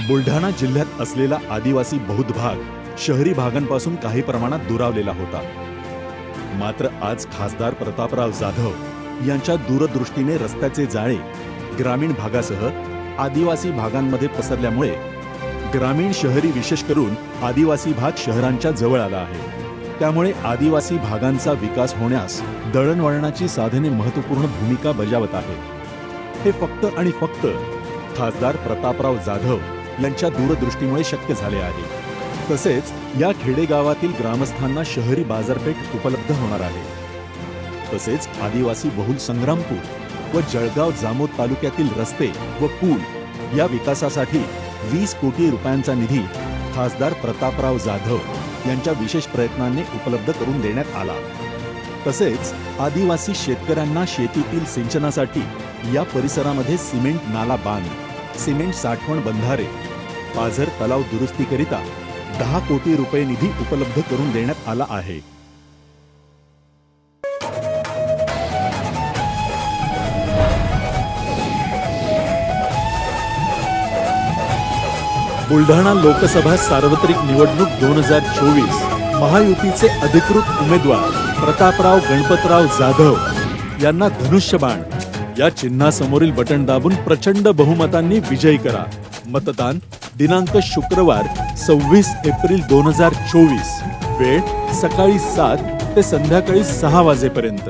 बुलढाणा जिल्ह्यात असलेला आदिवासी बहुध भाग शहरी भागांपासून काही प्रमाणात दुरावलेला होता. मात्र आज खासदार प्रतापराव जाधव यांच्या दूरदृष्टीने रस्त्याचे जाळे ग्रामीण भागासह आदिवासी भागांमध्ये पसरल्यामुळे ग्रामीण शहरी विशेष करून आदिवासी भाग शहरांच्या जवळ आला आहे. त्यामुळे आदिवासी भागांचा विकास होण्यास दळणवळणाची साधने महत्त्वपूर्ण भूमिका बजावत आहे हे फक्त आणि फक्त खासदार प्रतापराव जाधव यांच्या दूरदृष्टीमुळे शक्य झाले आहे. तसेच या खेडेगावातील ग्रामस्थांना शहरी बाजारपेठ उपलब्ध होणार आहे. तसेच आदिवासी बहुल संग्रामपूर व जळगाव जामोद तालुक्यातील रस्ते व पूल या विकासासाठी वीस कोटी रुपयांचा निधी खासदार प्रतापराव जाधव यांच्या विशेष प्रयत्नांनी उपलब्ध करून देण्यात आला. तसेच आदिवासी शेतकऱ्यांना शेतीतील सिंचनासाठी या परिसरामध्ये सिमेंट नाला बांध सिमेंट साठवण बंधारे पाझर तलाव दुरुस्तीकरिता दहा कोटी रुपये निधी उपलब्ध करून देण्यात आला आहे. बुलढाणा लोकसभा सार्वत्रिक निवडणूक दोन हजार चोवीस महायुतीचे अधिकृत उमेदवार प्रतापराव गणपतराव जाधव यांना धनुष्यबाण या चिन्हासमोरील बटन दाबून प्रचंड बहुमतांनी विजयी करा. मतदान दिनांक शुक्रवार सव्वीस एप्रिल दोन हजार चोवीस. वेळ सकाळी सात ते संध्याकाळी सहा वाजेपर्यंत.